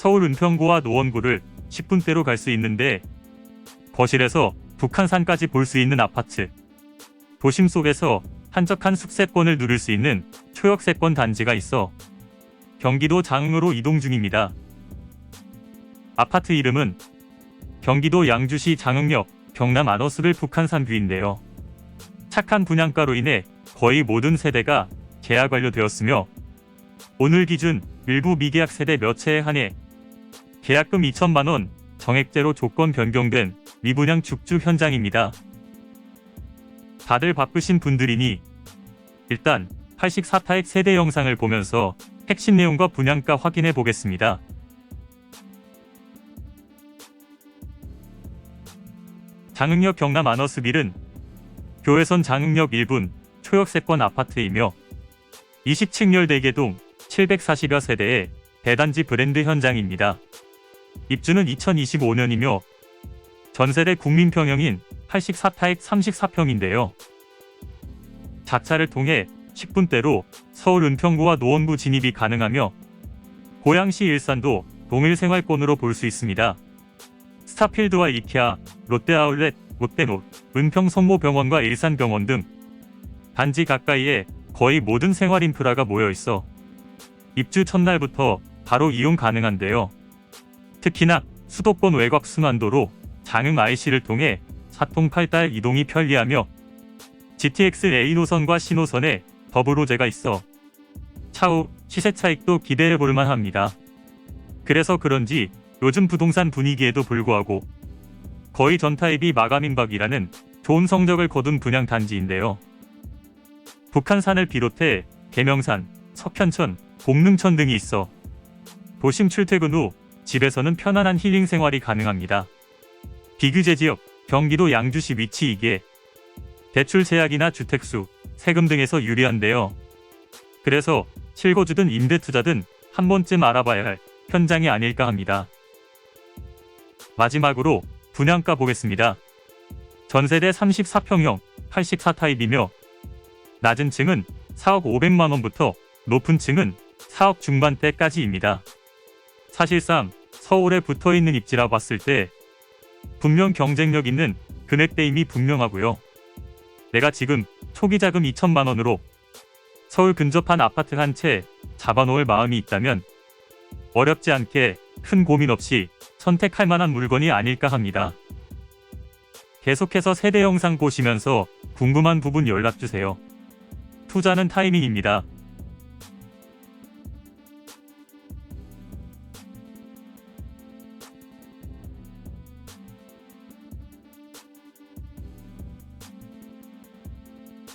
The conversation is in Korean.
서울 은평구와 노원구를 10분대로 갈 수 있는데 거실에서 북한산까지 볼 수 있는 아파트. 도심 속에서 한적한 숙세권을 누릴 수 있는 초역세권 단지가 있어 경기도 장흥으로 이동 중입니다. 아파트 이름은 경기도 양주시 장흥역 경남 아너스빌 북한산 뷰인데요. 착한 분양가로 인해 거의 모든 세대가 계약 완료되었으며 오늘 기준 일부 미계약 세대 몇 채에 한해 계약금 2천만 원 정액제로 조건 변경된 미분양 죽주 현장입니다. 다들 바쁘신 분들이니 일단 84타액 세대 영상을 보면서 핵심 내용과 분양가 확인해 보겠습니다. 장흥역 경남 아너스 빌은 교외선 장흥역 1분 초역세권 아파트이며 20층 14개동 740여 세대의 대단지 브랜드 현장입니다. 입주는 2025년이며 전세대 국민평형인 84타액 34평인데요. 자차를 통해 10분대로 서울 은평구와 노원구 진입이 가능하며 고양시 일산도 동일 생활권으로 볼 수 있습니다. 스타필드와 이케아, 롯데아울렛, 롯데롯, 은평 성모병원과 일산병원 등 단지 가까이에 거의 모든 생활 인프라가 모여 있어 입주 첫날부터 바로 이용 가능한데요. 특히나 수도권 외곽 순환도로 장흥 IC를 통해 사통 팔달 이동이 편리하며 GTX A 노선과 신호선에 더블로제가 있어 차후 시세 차익도 기대해 볼 만 합니다. 그래서 그런지 요즘 부동산 분위기에도 불구하고 거의 전 타입이 마감 임박이라는 좋은 성적을 거둔 분양 단지인데요. 북한산을 비롯해 계명산, 석현천, 공릉천 등이 있어 도심 출퇴근 후 집에서는 편안한 힐링 생활이 가능합니다. 비규제 지역 경기도 양주시 위치이기에 대출 제약이나 주택수, 세금 등에서 유리한데요. 그래서 실거주든 임대투자든 한 번쯤 알아봐야 할 현장이 아닐까 합니다. 마지막으로 분양가 보겠습니다. 전세대 34평형 84타입이며 낮은 층은 4억 500만 원부터 높은 층은 4억 중반대까지입니다. 사실상 서울에 붙어 있는 입지라 봤을 때 분명 경쟁력 있는 금액대임이 분명하고요. 내가 지금 초기 자금 2천만 원으로 서울 근접한 아파트 한 채 잡아놓을 마음이 있다면 어렵지 않게 큰 고민 없이 선택할 만한 물건이 아닐까 합니다. 계속해서 세대 영상 보시면서 궁금한 부분 연락 주세요. 투자는 타이밍입니다.